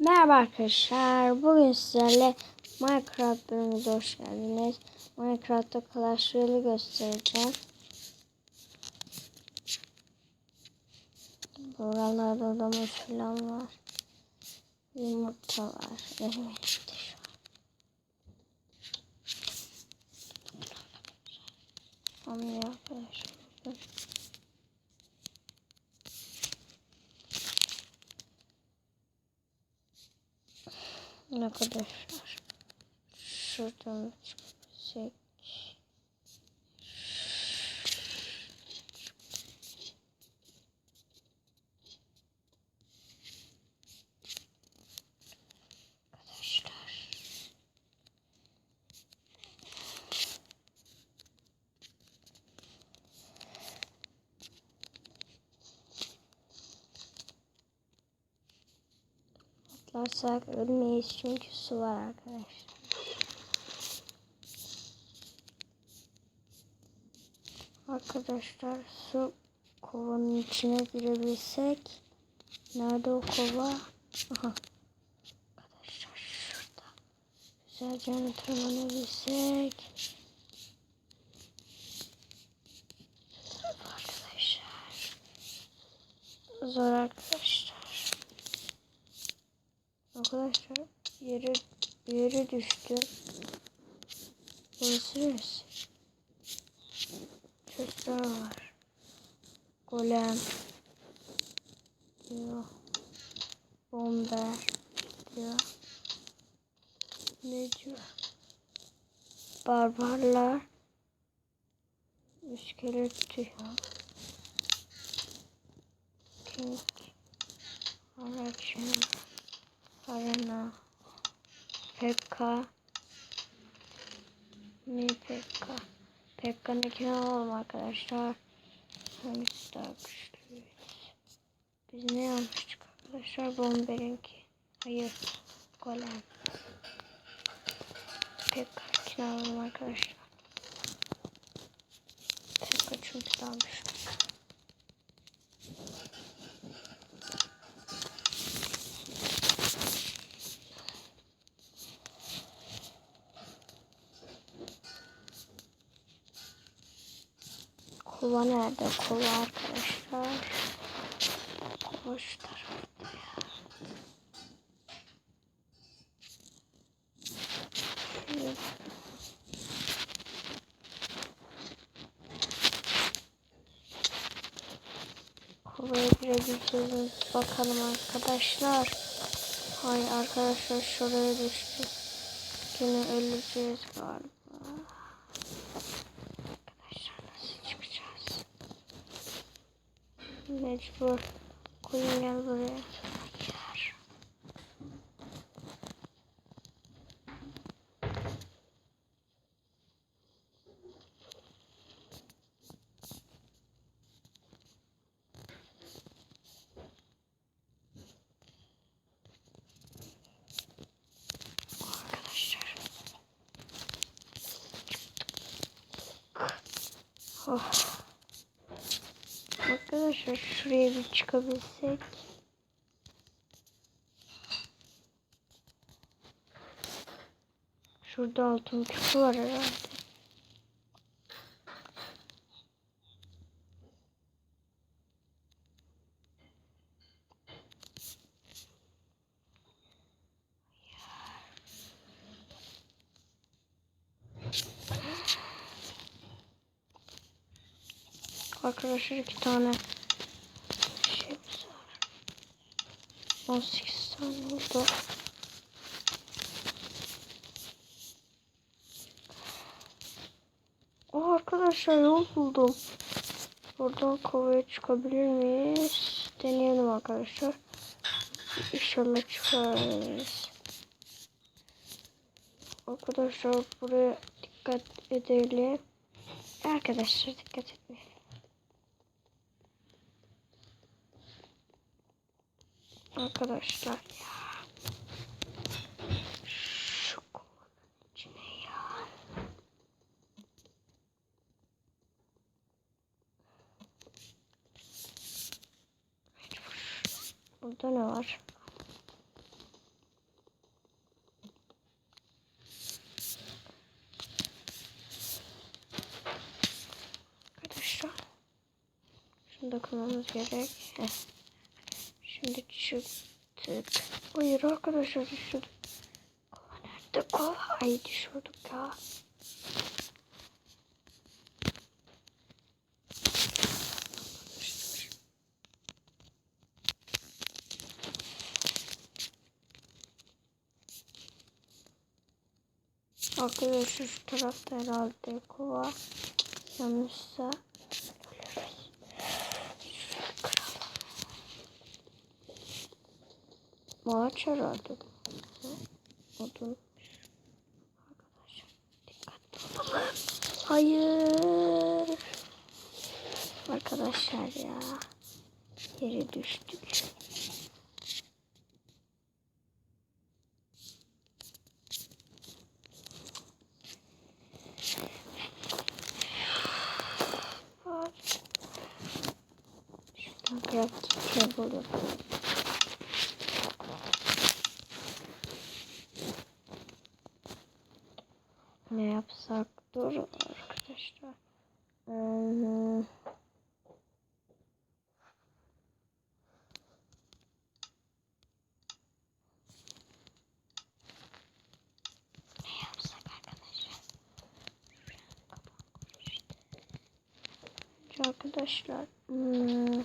Merhaba arkadaşlar. Bugün sizlerle Minecraft bölümümüze hoş geldiniz. Minecraft'ta Clash Royale'i göstereceğim. Buralarda odamız falan var. Yumurta var. Evet. Anlıyor arkadaşlar. Arkadaşlar şuradan çıkacak. Arkadaşlar. Atlarsak ölmeyiz çünkü su var arkadaşlar. Arkadaşlar su kovanın içine girebilsek. Nerede o kova? Aha. Arkadaşlar şurada. Güzelce tırmanabilsek. Arkadaşlar. Zor arkadaşlar. Arkadaşlar yere yere düştü. Burası neresi? Çocuklar var. Golem. Diyor. Bomber. Diyor. Ne diyor? Barbarlar. İskelet diyor. King. Aracın. Arena. Pekka. Mi Pekka. Pekka'nın ikini alalım arkadaşlar. Hangisi daha güçlüyüz? Biz ne almıştık arkadaşlar? Bomber'inki. Hayır. Golem. Pekka'nınkini alalım arkadaşlar. Pekka çünkü daha güçlü. Kova nerede? Kova arkadaşlar. Kova şu tarafta ya. Kovaya girebileceğiz. Bakalım arkadaşlar. Hayır arkadaşlar şuraya düştü. Yine öleceğiz galiba. Mecbur. Koyun gel buraya. Oh. Arkadaşlar şuraya bir çıkabilsek. Şurada altın küpü var herhalde. Arkadaşlar iki tane şeyimiz var. 18 tane oldu. Aa, arkadaşlar yol buldum. Buradan kovaya çıkabilir miyiz? Deneyelim arkadaşlar. İnşallah çıkarız. Arkadaşlar buraya dikkat edelim. Arkadaşlar dikkat etmeyelim. Arkadaşlar ya. Şu kovanın içine ya. Burada ne var? Arkadaşlar. Şunu dokunmamız gerek. Heh. Şimdi çıktık. Hayır arkadaşlar düşürdük. Kova nerede kova? Ay düşürdük ya. Arkadaşlar şu tarafta herhalde kova. Yanlışsa ölürüz. Kıralım. Ağaç herhalde. Odun. Arkadaşlar dikkatli olalım. Hayır. Arkadaşlar ya. Yere düştük. Şuradan crafting table yapalım. Ne yapsak? Dur arkadaşlar. Hmm. Ne yapsak arkadaşlar? Önce arkadaşlar hmm,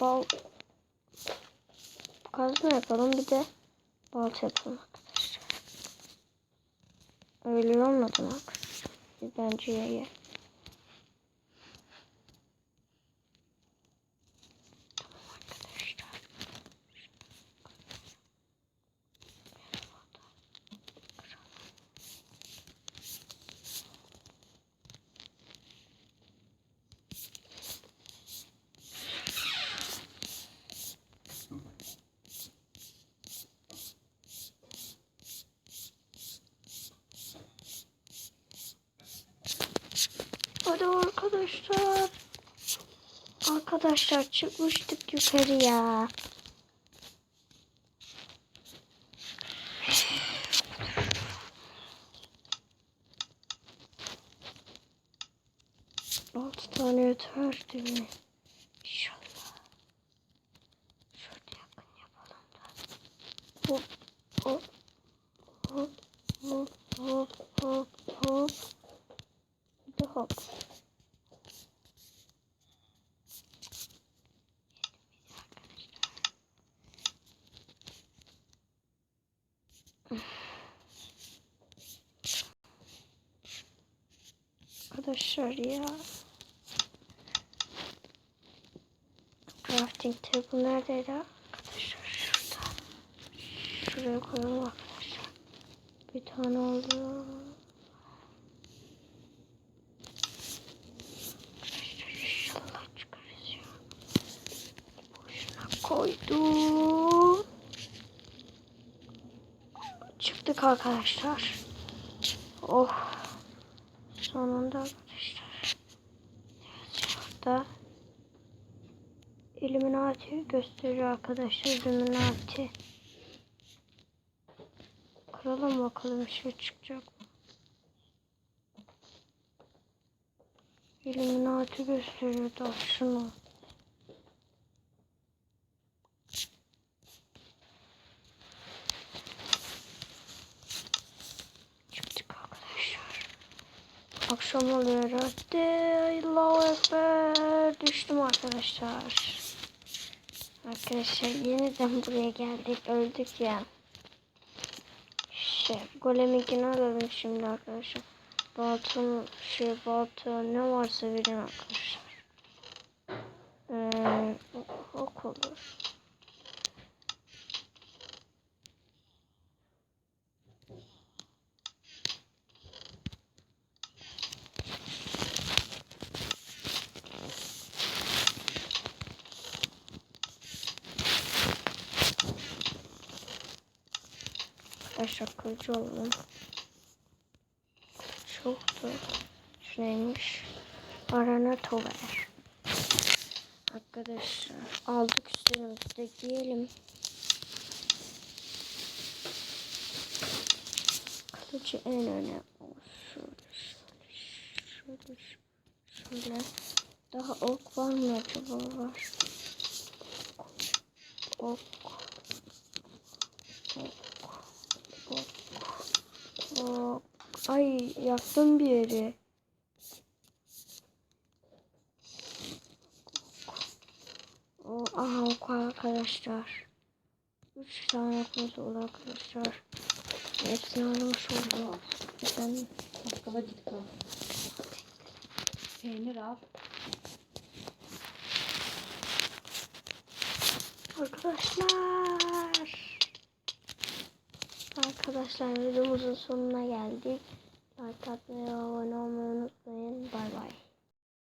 bal kazma yapalım bir de balta yapalım arkadaşlar. Öyle olmadı mı? Bence ye. Arkadaşlar. Arkadaşlar çıkmıştık yukarıya. Arkadaşlar ya. Crafting table neredeydi arkadaşlar? Şurada. Şuraya koyalım arkadaşlar. Bir tane oldu. İnşallah çıkarız ya. Boşuna koydum. Çıktık arkadaşlar. Oh. Sonunda. Şurada Illuminati gösteriyor arkadaşlar. Illuminati. Kıralım bakalım bir şey çıkacak mı? Illuminati gösteriyor da şunu. Çıktık arkadaşlar. Akşam oluyor. Allahu Ekber. Düştüm arkadaşlar. Arkadaşlar yeniden buraya geldik. Öldük ya. Şey, goleminkini alalım şimdi arkadaşlar. Baltım, şey balta ne varsa verin arkadaşlar. Ee, ok olur. Arkadaşlar kılıcı olalım. Çoktu. Neymiş? Arana tover. Arkadaşlar aldık üstümüzde giyelim. Kılıcı en öne. Şöyle şöyle şöyle şöyle. Daha ok var mı acaba? Var. Ok. Ok. Ay yaktım bir yeri. O, aha ok arkadaşlar. Üç tane okumuz oldu arkadaşlar. Hepsini almış olduk. Efendim. Bakkala git kal. Peynir al. Arkadaşlar. Arkadaşlar videomuzun sonuna geldik. Like atmayı, abone olmayı unutmayın. Bay bay.